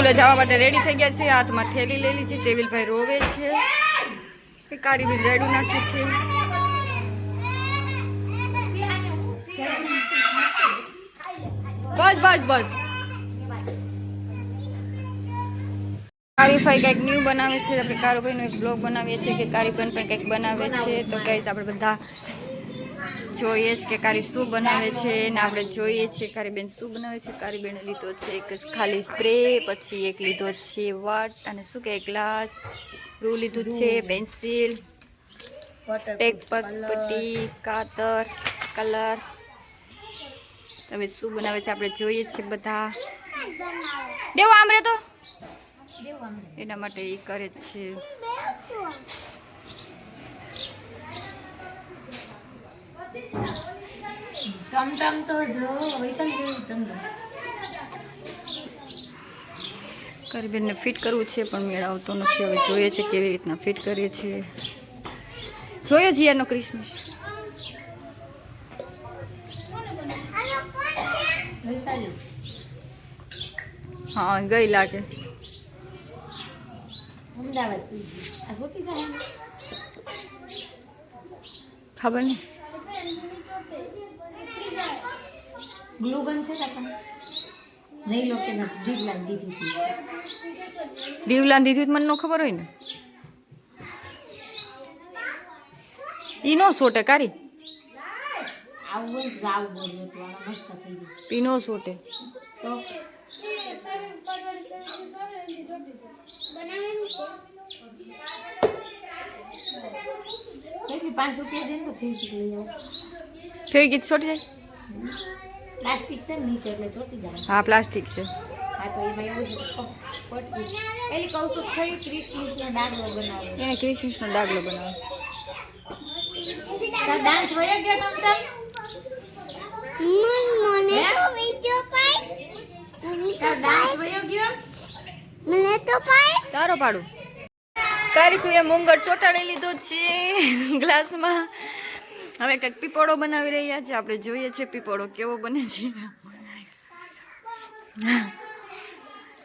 સ્કૂલે જવા માટે રેડી થઈ ગયા છે. હાથમાં થેલી લેલી છે. ટેવિલભાઈ રોવે છે. કારી બી રેડું નાખ્યું છે. બસ બસ બસ. કારીભાઈ કંઈક ન્યૂ બનાવે છે. આપણે કારુભાઈનો એક બ્લોગ બનાવીએ છીએ કે કારીબન પણ કંઈક બનાવે છે. તો કહીશ આપણે બધા જોઈએ છે કે કારી શું બનાવે છે ને આપણે જોઈએ છીએ કારીબેન શું બનાવે છે? કારીબેને લીધો છે એક ખાલી સ્પ્રે પછી એક લીધો છે વટ અને શું કે ગ્લાસ રૂ લીધું છે પેન્સિલ ટેક પટ્ટી કાતર કલર. હવે શું બનાવે છે આપણે જોઈએ છીએ બધા. દેવો આમરે તો. એના માટે એ કરે છે. ટમટમ તો જો વૈશાલ જેવું તમને. કરીબેનને ફિટ કરવું છે પણ મેળ આવતો નથી. હવે જોઈએ છે કેવી રીતના ફિટ કરીએ છીએ જોયો એનો ક્રિસમસ. હા ગઈ લાગે. અમદાવાદ. જાય ખબર નહીં. ગ્લુ ગન છે કાકા નહીં લો કે દીધી હતી દીવલાન દીધી તો મને ન ખબર હોય ને. ઈ નો સોટે કારી. ઈ સોટે. તો? પાંચ રૂપિયા દે ને તો થઈ ગઈ સોટી જાય? પ્લાસ્ટિક છે નીચે એટલે ચોટી જાય. હા પ્લાસ્ટિક છે. હા તો એમાં એવું છે એલી કહું તો ખરી ત્રીસ વીસનો ડાગલો બનાવે. એને ક્રિસમસનો ડાગલો બનાવે. ડાન્સ વયો ગયો ટમટમ મને તો બીજો પાય મને તો તાર ડાન્સ વયો ગયો? મને તો પાય તારો પાડું. કારીકુએ મુંગર ચોટાડી લીધો છે ગ્લાસમાં હવે કંઈક પીપોળો બનાવી રહ્યા છે. આપણે જોઈએ છે પીપોળો કેવો બને છે.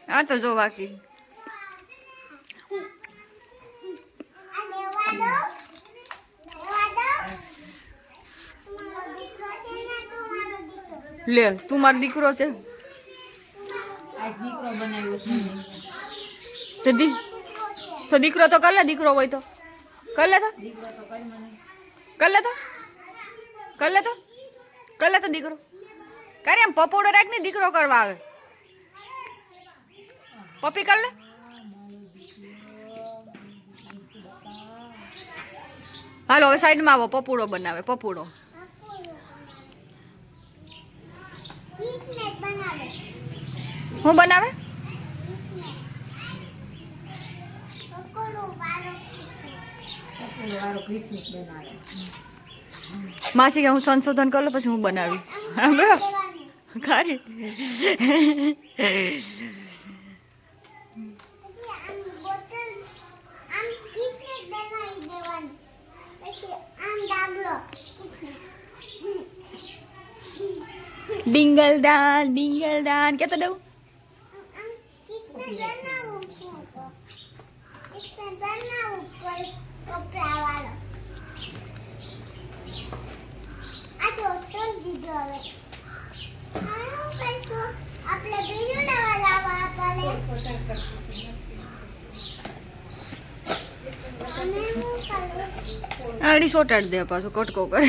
હા તો જો બાકી. આ લે, તું મારો દીકરો છે? દીકરો તો દી, તો દીકરો તો કર દીકરો હોય તો. કલે તો? દીકરો તો કરી મને કર લે તો? કર લે તો. કર લે તો દીકરો. કરે એમ પપોડો રાખ ને દીકરો કરવા આવે. પપ્પી કર લે. હાલો હવે સાઈડમાં આવો. પપોડો બનાવે પપોડો. હું બનાવે? પકોડો વાળો ક્રિસમસ બનાવે. માસી કે હું સંશોધન કરી લઉં પછી હું બનાવી સાંભળો? દેવાનું ખારી પછી આમ બોટલ આમ કિસને બનાવી દેવાનું પછી આમ ડાબલો ડિંગલ દાન ડિંગલ દાન કેતો દઉં આમ કિસને બનાવું કિસને બનાવું કોઈ કપડા વાળો આ તો ઉત્તર દીધો હવે આનું કઈશું આપણે બીજું નવા લાવવા પડે અને હું કરું આગળ સોટાડી દે પાછો કટકો કરે.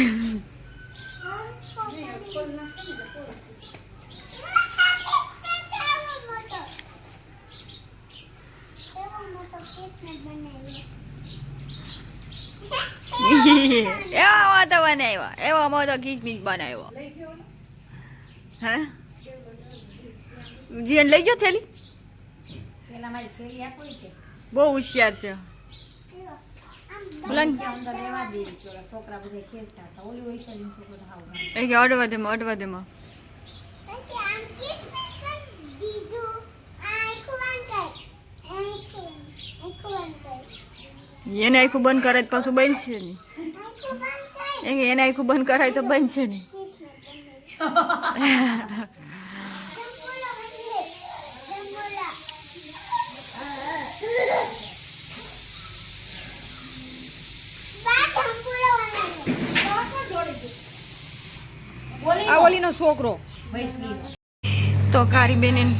એવા મોતો બનાવ્યો. એવા મોટો કિચમિચ બનાવ્યો. હે? જીન લઈ ગયો થેલી? પેલા મારી થેલી આપો છે. બહુ હોશિયાર છે. અડવા દેમાં અડવા દેમાં એને આખું બંધ કરે તો પાછું બનશે નહીં. એ એને આખું બંધ કરાય તો બનશે નહીં. એનો છોકરો. તો કારીબેન એન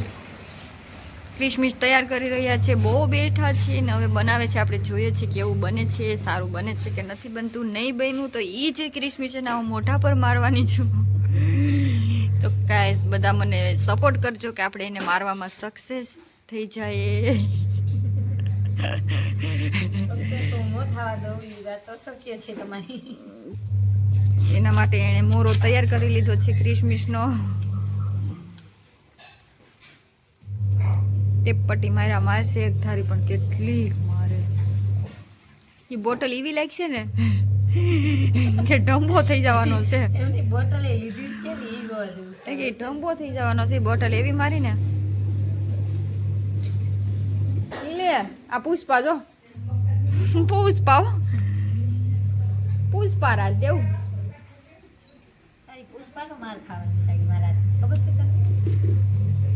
ક્રિસમિસ તૈયાર કરી રહ્યા છે. બહુ બેઠા છે ને હવે બનાવે છે. આપણે જોઈએ છીએ કેવું બને છે, સારું બને છે કે નથી બનતું, નહીં બન્યું તો એ જે ક્રિસમિસ છે ને હું મોઢા પર મારવાની છું. તો કાંઈ બધા મને સપોર્ટ કરજો કે આપણે એને મારવામાં સક્સેસ થઈ જાય. તો શક્ય છે તમારી. એના માટે એણે મોરો તૈયાર કરી લીધો છે ક્રિસમિસનો. ટેપ માર્યા મારશે એક ધારી પણ કેટલી મારે. એ બોટલ એવી લાગશે ને કે ડંબો થઈ જવાનો છે. કે ડંબો થઈ જવાનો છે બોટલ એવી મારી ને. લે આ પુષ્પા જો. પુષ્પા. પુષ્પા રાજ દેવું. તો માર ખાવાની સાડી મારા ખબર છે તમને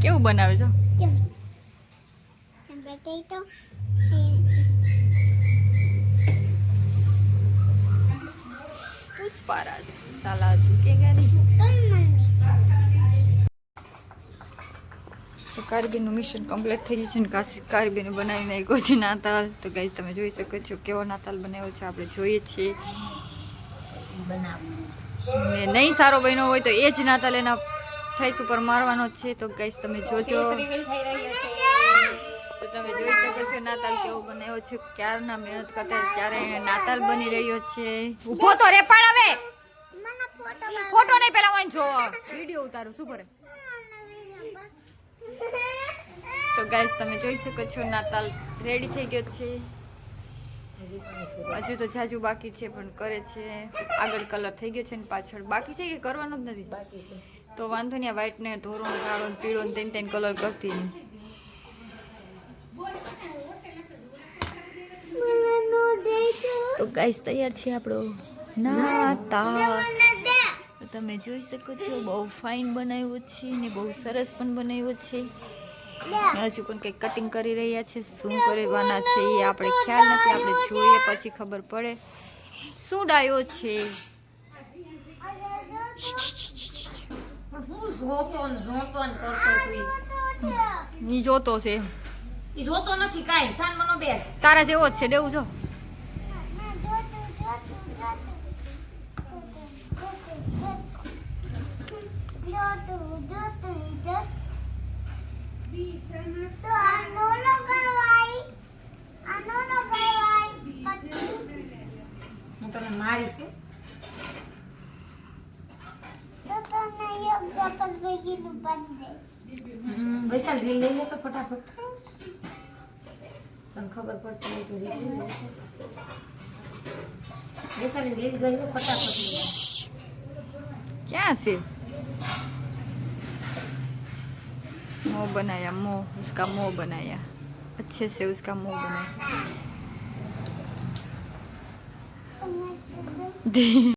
કેવું બનાવે છો? કેમ? કેમ બતાઈ તો? પુષ્પા રાજ સાલા ઝુકેગા નહીં કમ મમ્મી તો કારબીનું મિશન કમ્પ્લીટ થઈ ગયું છે ને કાશી કારબીનું બનાવી નાખ્યો છે નાતાલ. તો ગાઈઝ તમે જોઈ શકો છો કેવો નાતાલ બનાવ્યો છે આપણે જોઈએ છીએ. ને નહીં સારો બન્યો હોય તો એ જ નાતાલ એના ફેસ ઉપર મારવાનો છે. તો ગાઈઝ તમે જોજો. તો તમે જોઈ શકો છો નાતાલ કેવો બનાવ્યો છે ક્યારના મહેનત કરતા ત્યારે એને નાતાલ બની રહ્યો છે. ઊભો તો રે પણ હવે ફોટો ફોટો નહીં પેલા જો વીડિયો ઉતારું શું કરે? તો ગાઈઝ તમે જોઈ શકો છો નાતાલ રેડી થઈ ગયો છે. હજી તો જાજુ બાકી છે પણ કરે છે. આગળ કલર થઈ ગયો છે ને પાછળ. બાકી છે કે કરવાનો જ નથી? બાકી છે. તો વાંધો નહીં વ્હાઈટ ને ધોરો કાળો પીળો ને તેને તેને કલર કરતી તો ગાઈસ તૈયાર છે આપણો નાતાલ. મને તો તમે જોઈ શકો છો બહુ ફાઇન બનાવ્યો છે ને બહુ સરસ પણ બનાવ્યો છે. હજુ પણ કંઈક કટિંગ કરી રહ્યા છે શું કરવાના છે એ આપણે ખ્યાલ નથી આપણે જોઈએ પછી ખબર પડે શું ડાયો છે ને જોતો છે જોતો નથી કાઈ સાન મનો બે તારા જેવો જ છે દેવું જો જોતું હું તમને મારીશ વૈશાલ રીલ લઈ લે તો ફટાફટ તને ખબર પડતી હોય તો રીલ વૈશાલી રીલ ગઈ ફટાફટ ક્યાં લે. क्या से मुंह बनाया मुंह उसका मुंह बनाया अच्छे से उसका मुंह बनाया તમે